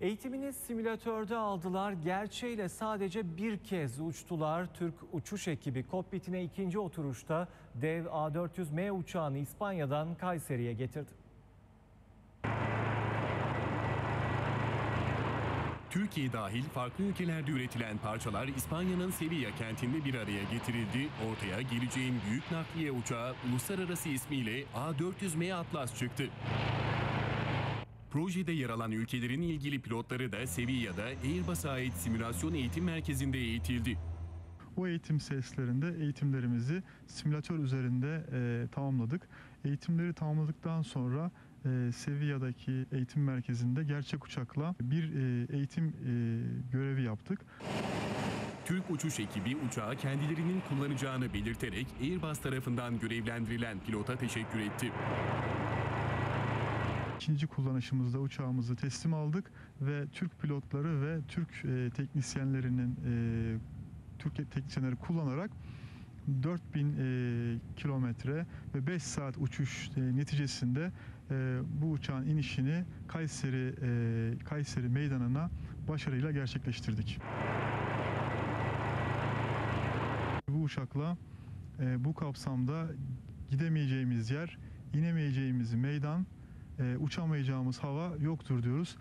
Eğitimini simülatörde aldılar. Gerçeğiyle sadece bir kez uçtular. Türk uçuş ekibi kokpitine ikinci oturuşta dev A400M uçağını İspanya'dan Kayseri'ye getirdi. Türkiye dahil farklı ülkelerde üretilen parçalar İspanya'nın Sevilla kentinde bir araya getirildi. Ortaya geleceğin büyük nakliye uçağı uluslararası ismiyle A400M Atlas çıktı. Projede yer alan ülkelerin ilgili pilotları da Sevilla'da Airbus'a ait simülasyon eğitim merkezinde eğitildi. Bu eğitim seslerinde eğitimlerimizi simülatör üzerinde e, tamamladık. Eğitimleri tamamladıktan sonra e, Sevilla'daki eğitim merkezinde gerçek uçakla bir e, eğitim e, görevi yaptık. Türk uçuş ekibi uçağı kendilerinin kullanacağını belirterek Airbus tarafından görevlendirilen pilota teşekkür etti. İkinci kullanışımızda uçağımızı teslim aldık ve Türk pilotları ve Türk e, teknisyenlerinin e, Türk teknisyenleri kullanarak 4000 e, kilometre ve 5 saat uçuş e, neticesinde e, bu uçağın inişini Kayseri e, Kayseri meydanına başarıyla gerçekleştirdik. Bu uçakla e, bu kapsamda gidemeyeceğimiz yer, inemeyeceğimiz meydan, e, uçamayacağımız hava yoktur diyoruz.